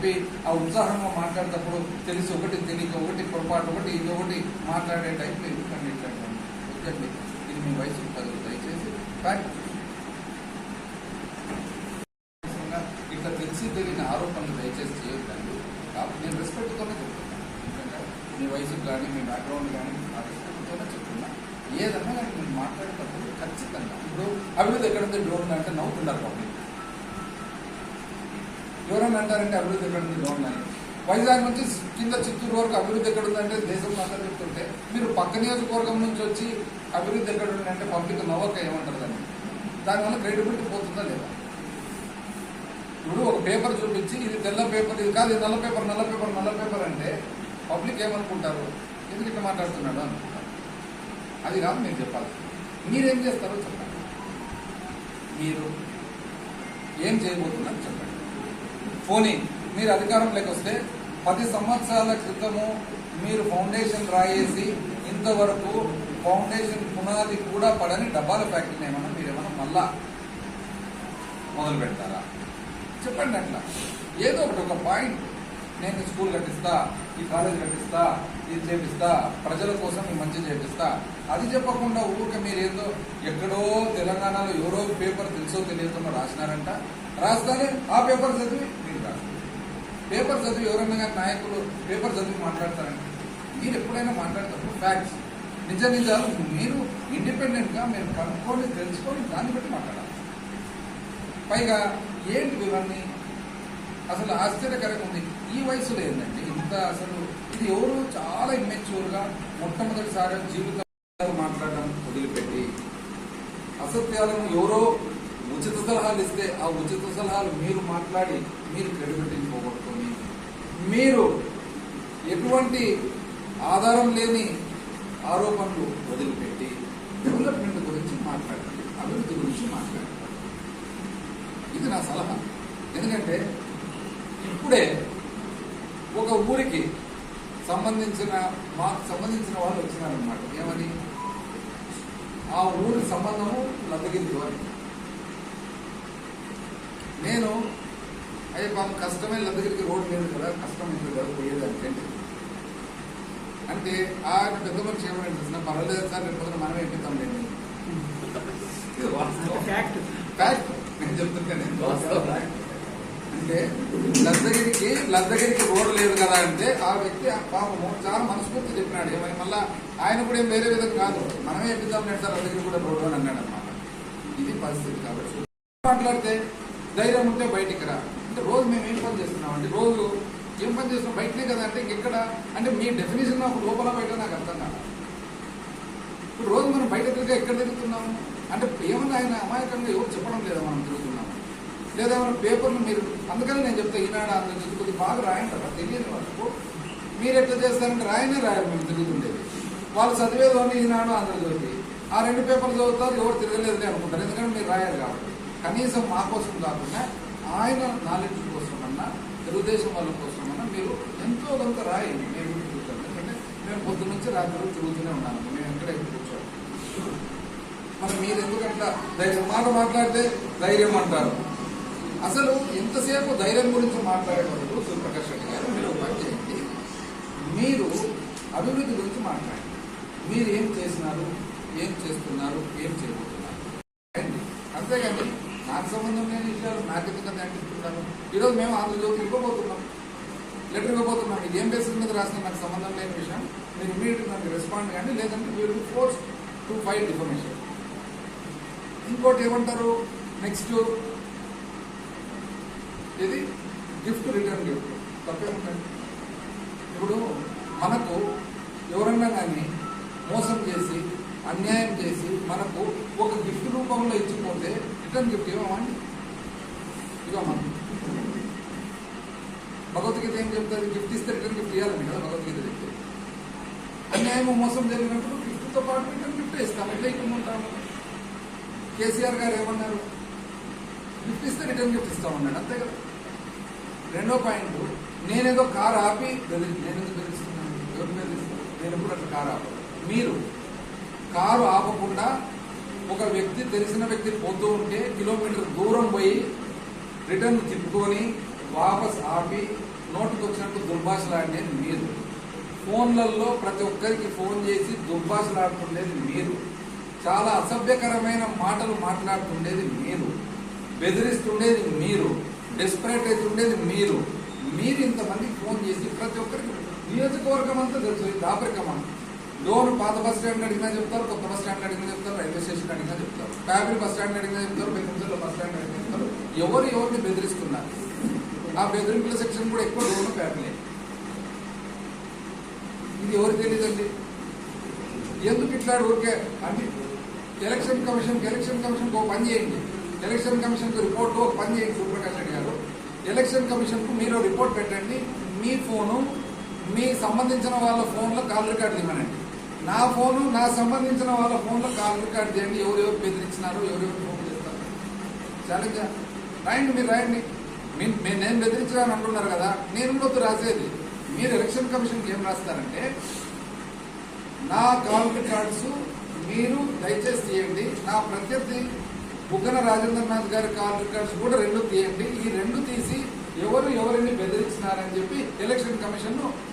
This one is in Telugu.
చెప్పి ఆ ఉత్సాహంగా మాట్లాడేటప్పుడు తెలిసి ఒకటి తెలియక ఒకటి పొరపాటు ఒకటి ఇది ఒకటి మాట్లాడే టైంలో ఎందుకండి ఇట్లాంటి వద్దండి. ఇది మీ వయసు కాదు దయచేసి. ఫ్యాక్ట్ ఇట్లా తెలిసి తెలియని ఆరోపణలు దయచేసి చేయొద్దండి. కాబట్టి నేను రెస్పెక్ట్తోనే చెప్తున్నాను ఎందుకంటే మీ వయసు కానీ మీ బ్యాక్గ్రౌండ్ కానీ ఆ రెస్పెక్ట్తోనే చెప్తున్నా. ఏదన్నా కానీ మీరు మాట్లాడేటప్పుడు ఖచ్చితంగా ఇప్పుడు అభివృద్ధి ఎక్కడైతే డ్రోన్ అంటే నవ్వుతున్నారు పబ్లిక్. ఎవరైనా అంటారంటే అభివృద్ధి ఎక్కడ ఉంది వైజాగ్ నుంచి కింద చిత్తూరు వరకు అభివృద్ధి ఎక్కడ ఉందంటే దేశంలో అందరూ చెప్తుంటే మీరు పక్క నియోజకవర్గం నుంచి వచ్చి అభివృద్ధి ఎక్కడ ఉందంటే పబ్లిక్ నవ్వక ఏమంటారు దాన్ని? దానివల్ల క్రెడిబిలిటీ పోతుందా లేదా? ఇప్పుడు ఒక పేపర్ చూపించి ఇది తెల్ల పేపర్ ఇది కాదు ఇది నల్ల పేపర్ నల్ల పేపర్ నల్ల పేపర్ అంటే పబ్లిక్ ఏమనుకుంటారు? ఎందుకు ఇట్లా మాట్లాడుతున్నాడు అనుకుంటారు. అది కాదు మీరు చెప్పాలి. మీరేం చేస్తారో చెప్పండి. మీరు ఏం చేయబోతున్నారు చెప్పండి. పోనీ మీరు అధికారంలోకి వస్తే పది సంవత్సరాల క్రితము మీరు ఫౌండేషన్ రాయేసి ఇంతవరకు ఫౌండేషన్ పునాది కూడా పడని డబ్బాల ఫ్యాక్టరీని ఏమన్నా మీరేమన్నా మళ్ళా మొదలు పెడతారా? చెప్పండి అట్లా. ఏదో ఒకటి ఒక పాయింట్ నేను స్కూల్ కట్టిస్తా ఈ కాలేజ్ కట్టిస్తా ఇది చేపిస్తా ప్రజల కోసం ఈ మంచి చేపిస్తా. అది చెప్పకుండా ఊరికే మీరు ఏదో ఎక్కడో తెలంగాణలో ఎవరో పేపర్ తెలుసో తెలియకుండా రాసినారంట. రాస్తానే ఆ పేపర్ చదివి పేపర్ చదివి ఎవరన్నా కానీ నాయకులు పేపర్ చదివి మాట్లాడతారండి. మీరు ఎప్పుడైనా మాట్లాడతారు ఫ్యాక్ట్స్ నిజ నిజాలు మీరు ఇండిపెండెంట్గా మీరు కనుక్కొని తెలుసుకొని దాన్ని బట్టి మాట్లాడాలి. పైగా ఏంటి ఇవన్నీ అసలు ఆశ్చర్యకరంగా ఉంది. ఈ వయసులో ఏంటంటే ఇంత అసలు ఇది ఎవరు? చాలా ఇమ్మెచ్యూర్గా మొట్టమొదటిసారి జీవితం మాట్లాడడం వదిలిపెట్టి అసత్యాలను ఎవరో ఉచిత సలహాలు ఇస్తే ఆ ఉచిత సలహాలు మీరు మాట్లాడి మీరు క్రెడిబిలిటీని పోగొట్టుకొని మీరు ఎటువంటి ఆధారం లేని ఆరోపణలు వదిలిపెట్టి డెవలప్మెంట్ గురించి మాట్లాడండి అభివృద్ధి గురించి మాట్లాడండి. ఇది నా సలహా. ఎందుకంటే ఇప్పుడే ఒక ఊరికి సంబంధించిన మాకు సంబంధించిన వాళ్ళు వచ్చినారనమాట ఏమని? ఆ ఊరి సంబంధము లద్దగింది అని నేను అయ్యే పాపం కష్టమే లద్దగిరికి రోడ్డు లేదు కదా కష్టం ఉంటుంది కదా పోయేది అంటే అంటే ఆ పెద్ద మనిషి ఏమని తెలిసిన పర్వాలేదు సార్ రేపు మనమే ఇది వాస్తవం. ఫ్యాక్ట్ నేను చెప్తున్నాను అంటే లద్దగిరికి లద్దగిరికి రోడ్డు లేదు కదా అంటే ఆ వ్యక్తి ఆ పాపము చాలా మనస్ఫూర్తి చెప్పినాడు. ఏమని మళ్ళా ఆయన కూడా ఏం వేరే విధంగా కాదు. మనమే ఎప్పిద్దాం లేదు సార్ లద్దగిరి కూడా రోడ్డు అని అన్నాడు అనమాట ఇది పరిస్థితి కాబట్టి. మాట్లాడితే ధైర్యం ఉంటే బయటికి రా. అంటే రోజు మేము ఏం పని చేస్తున్నాం అంటే రోజు ఏం పని చేస్తున్నాం? బయటనే కదా అంటే ఇంకెక్కడ అంటే మీ డెఫినేషన్ నాకు లోపల బయట నాకు అర్థం కాదు. ఇప్పుడు రోజు మనం బయట తిరిగి ఎక్కడ తిరుగుతున్నాము? అంటే ఏమన్నా ఆయన అమాయకంగా ఎవరు చెప్పడం లేదా మనం తిరుగుతున్నాం లేదా మన పేపర్లు మీరు అందుకని నేను చెప్తా ఈనాడు ఆంధ్రజ్యోతి కొద్దిగా బాగా రాయండి అలా తెలియని వాళ్ళకు. మీరు ఎట్లా చేస్తారంటే రాయనే రాయాలి మేము తిరుగుతుండేది వాళ్ళు చదివేది ఈనాడు ఆంధ్రజ్యోతి. ఆ రెండు పేపర్లు చదువుతారు ఎవరు తిరగలేదని అనుకుంటారు ఎందుకంటే మీరు రాయాలి కాబట్టి కనీసం మా కోసం కాకుండా ఆయన నాలెడ్జ్ కోసమన్నా తెలుగుదేశం వాళ్ళ కోసమన్నా మీరు ఎంతో కొంత రాయండి నేను చూస్తాం ఎందుకంటే నేను పొద్దు నుంచి రాత్రి తిరుగుతూనే ఉన్నాను. నేను ఎక్కడ కూర్చోం మరి మీరు ఎందుకంటే ధైర్యం మాట మాట్లాడితే ధైర్యం అంటారు. అసలు ఎంతసేపు ధైర్యం గురించి మాట్లాడేటప్పుడు సూర్యప్రకాష్ రెడ్డి గారు మీరు పని చేయండి. మీరు అభివృద్ధి గురించి మాట్లాడండి. మీరు ఏం చేసినారు? ఏం చేస్తున్నారు? ఏం చేయబోతున్నారు? అంతేగాని నాకు సంబంధం లేని విషయాలు నాకు ఎందుకు అంటిస్తున్నారు ఈరోజు మేము ఆంధ్రజ్యోతి ఇవ్వబోతున్నాం. లెటర్ ఇవ్వబోతున్నాం. ఇది ఏం బేసిస్ మీద రాసిన నాకు సంబంధం లేని విషయం. మీరు ఇమీడియట్ నాకు రెస్పాండ్ కానీ లేదంటే మీరు ఫోర్స్ టు ఫైల్ ఇన్ఫర్మేషన్ ఇంకోటి ఏమంటారు? నెక్స్ట్ ఇది గిఫ్ట్ రిటర్న్ గిఫ్ట్ తప్పేముందండి ఇప్పుడు మనకు ఎవరన్నా కానీ మోసం చేసి అన్యాయం చేసి మనకు ఒక గిఫ్ట్ రూపంలో ఇచ్చిపోతే రిటర్న్ గిఫ్ట్ ఇవ్వమండి ఇవ్వమని భగవద్గీత ఏం చెప్తుంది గిఫ్ట్ ఇస్తే రిటర్న్ గిఫ్ట్ ఇవ్వాలని కదా భగవద్గీత చెప్తే. అన్యాయం మోసం జరిగినప్పుడు గిఫ్ట్తో పాటు రిటర్న్ గిఫ్ట్ ఇస్తాం. ఎట్లా ఉంటాము కేసీఆర్ గారు ఏమన్నారు? గిఫ్ట్ ఇస్తే రిటర్న్ గిఫ్ట్ ఇస్తామన్నాడు. అంతే కదా. రెండో పాయింట్ నేనేదో కారు ఆపి నేనేదో నేను ఎందుకు బెదిరిస్తున్నాను? ఎవరు బెదిరిస్తున్నాను? నేను ఎప్పుడు అట్లా కారు ఆపను? మీరు కారు ఆపకుండా ఒక వ్యక్తి తెలిసిన వ్యక్తి పోతూ ఉంటే కిలోమీటర్ దూరం పోయి రిటర్న్ తిప్పుకొని వాపస్ ఆపి నోటుకు వచ్చినట్టు దుర్భాషలాడినది మీరు. ఫోన్లలో ప్రతి ఒక్కరికి ఫోన్ చేసి దుర్భాషలాడుతుండేది మీరు. చాలా అసభ్యకరమైన మాటలు మాట్లాడుతుండేది మీరు. బెదిరిస్తుండేది మీరు. డెస్పరేట్ అవుతుండేది మీరు. మీరు ఇంతమందికి ఫోన్ చేసి ప్రతి ఒక్కరికి నియోజకవర్గం అంతా తెలుసు దాపరికం అంతా. లోన్ పాత బస్ స్టాండ్ అడిగినా చెప్తారు కొత్త బస్ స్టాండ్ అడిగినా చెప్తారు రైల్వే స్టేషన్ అడిగినా చెప్తారు. ఫ్యామిలీ బస్ స్టాండ్ అడిగినా చెప్తారు బెంగళూరులో బస్ స్టాండ్ అడిగినా చెప్తారు. ఎవరు ఎవరిని బెదిరిస్తున్నారు? ఆ బెదిరింపుల సెక్షన్ కూడా ఎక్కువ లోన్ ఫ్యామిలీ. ఇది ఎవరికి తెలియదండి? ఎందుకు ఇట్లా ఊరికే? అన్ని ఎలక్షన్ కమిషన్కి ఎలక్షన్ కమిషన్కి ఒక పని చేయండి. ఎలక్షన్ కమిషన్కి రిపోర్ట్ ఒక పని చేయండి సూపర్ గారు. ఎలక్షన్ కమిషన్కు మీరు రిపోర్ట్ పెట్టండి మీ ఫోను మీ సంబంధించిన వాళ్ళ ఫోన్లో కాల్ రికార్డు ఇవ్వనండి. నా ఫోను నా సంబంధించిన వాళ్ళ ఫోన్లో కాల్ రికార్డ్ చేయండి. ఎవరెవరు బెదిరించినారు ఎవరెవరు ఫోన్ చేస్తారు. ఛాలెంజ్ రాయండి మీరు రాయండి మీ- నేను బెదిరించాలని అంటున్నారు కదా నేను కూడా రాసేది. మీరు ఎలక్షన్ కమిషన్కి ఏం రాస్తారంటే నా కాల్ రికార్డ్స్ మీరు దయచేసి తీయండి. నా ప్రత్యర్థి బుగ్గన రాజేంద్రనాథ్ గారి కాల్ రికార్డ్స్ కూడా రెండు తీయండి. ఈ రెండు తీసి ఎవరు ఎవరిని బెదిరించినారని చెప్పి ఎలక్షన్ కమిషన్